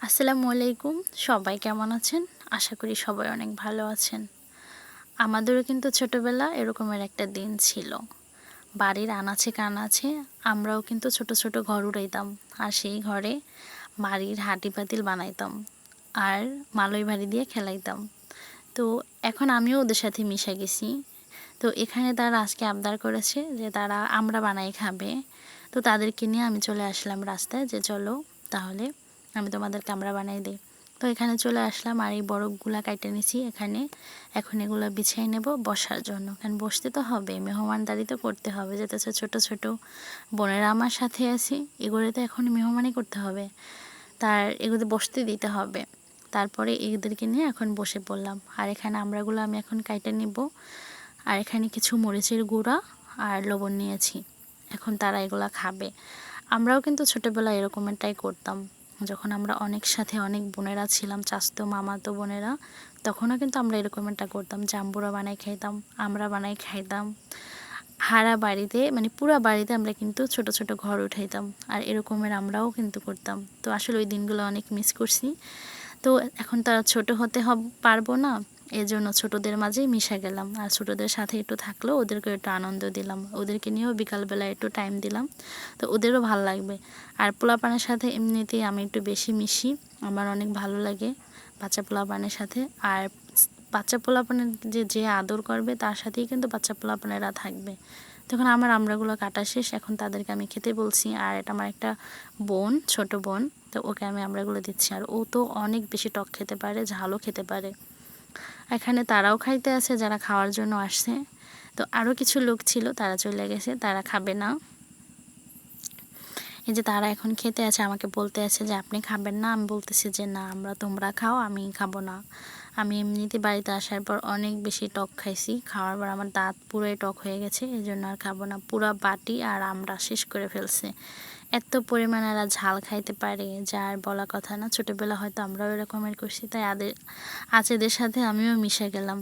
আসসালামু আলাইকুম। সবাই কেমন আছেন? আশা করি সবাই অনেক ভালো আছেন। আমাদেরও কিন্তু ছোটোবেলা এরকমের একটা দিন ছিল। বাড়ির আনাচে কানাচে আমরাও কিন্তু ছোট ছোট ঘর উড়াইতাম আর সেই ঘরে বাড়ির হাঁটি পাতিল বানাইতাম আর মালই বাড়ি দিয়ে খেলাইতাম। তো এখন আমিও ওদের সাথে মিশে গেছি। তো এখানে তারা আজকে আবদার করেছে যে তারা আমরা বানাই খাবে। তো তাদেরকে নিয়ে আমি চলে আসলাম রাস্তায় যে চলো তাহলে আমি তোমাদের আমরা বানাই দিই। তো এখানে চলে আসলাম আর এই বরফগুলা কাটে নিছি। এখানে এখন এগুলো বিছিয়ে নেব বসার জন্য। কারণ বসতে তো হবে, মেহমানদারি তো করতে হবে। যেতে ছোট ছোট বোনেরা আমার সাথে আছি এগুলো তো এখন মেহমানই করতে হবে। তার এগুলোতে বসতে দিতে হবে। তারপরে এদেরকে নিয়ে এখন বসে পড়লাম। আর এখানে আমরাগুলো আমি এখন কাইটে নিব। আর এখানে কিছু মরিচের গুঁড়া আর লবণ নিয়েছি। এখন তারা এগুলা খাবে। আমরাও কিন্তু ছোটোবেলায় এরকমেরটাই করতাম। যখন আমরা অনেক সাথে অনেক বোনেরা ছিলাম, চাস্তো মামাতো বোনেরা, তখনও কিন্তু আমরা এরকম একটা করতাম, জাম্বুরা বানাই খাইতাম, আমরা বানাই খাইতাম। হারা বাড়িতে মানে পুরো বাড়িতে আমরা কিন্তু ছোট ছোট ঘর উঠাইতাম আর এরকমের আমরাও কিন্তু করতাম। তো আসলে ওই দিনগুলো অনেক মিস করছি। তো এখন তারা ছোট হতে হব, পারব না। এর জন্য ছোটোদের মাঝেই মিশে গেলাম। আর ছোটোদের সাথে একটু থাকলেও ওদেরকে একটু আনন্দ দিলাম। ওদেরকে নিয়েও বিকালবেলা একটু টাইম দিলাম। তো ওদেরও ভালো লাগবে। আর পোলাপানের সাথে এমনিতেই আমি একটু বেশি মিশি। আমার অনেক ভালো লাগে বাচ্চা পোলাপানের সাথে। আর বাচ্চা পোলাপানের যে যে আদর করবে তার সাথেই কিন্তু বাচ্চা পোলাপানেরা থাকবে। তখন আমার আমরাগুলো কাটা শেষ। এখন তাদেরকে আমি খেতে বলছি। আর এটা আমার একটা বোন, ছোট বোন। তো ওকে আমি আমরাগুলো দিচ্ছি। আর ও তো অনেক বেশি টক খেতে পারে, ঝালও খেতে পারে। এখানে তারাও খাইতে আছে, যারা খাওয়ার জন্য আসছে। তো আরও কিছু লোক ছিল, তারা চলে গেছে, তারা খাবে না। এই যে তারা এখন খেতে আছে, আমাকে বলতে আছে যে, আপনি খাবেন না? আমি বলতেছি যে, না, আমরা তোমরা খাও, আমি খাব না। আমি এমনিতে বাড়িতে আসার পর অনেক বেশি টক খাইছি। খাওয়ার পর আমার দাঁত পুরোই টক হয়ে গেছে এই জন্য আর খাব না। পুরো বাটি আর আমরা শেষ করে ফেলছে। এত পরিমাণ এরা ঝাল খাইতে পারে যার বলা কথা না। ছোটোবেলা হয়তো আমরাও এরকমের করছি, তাই আদের আচেদের সাথে আমিও মিশে গেলাম।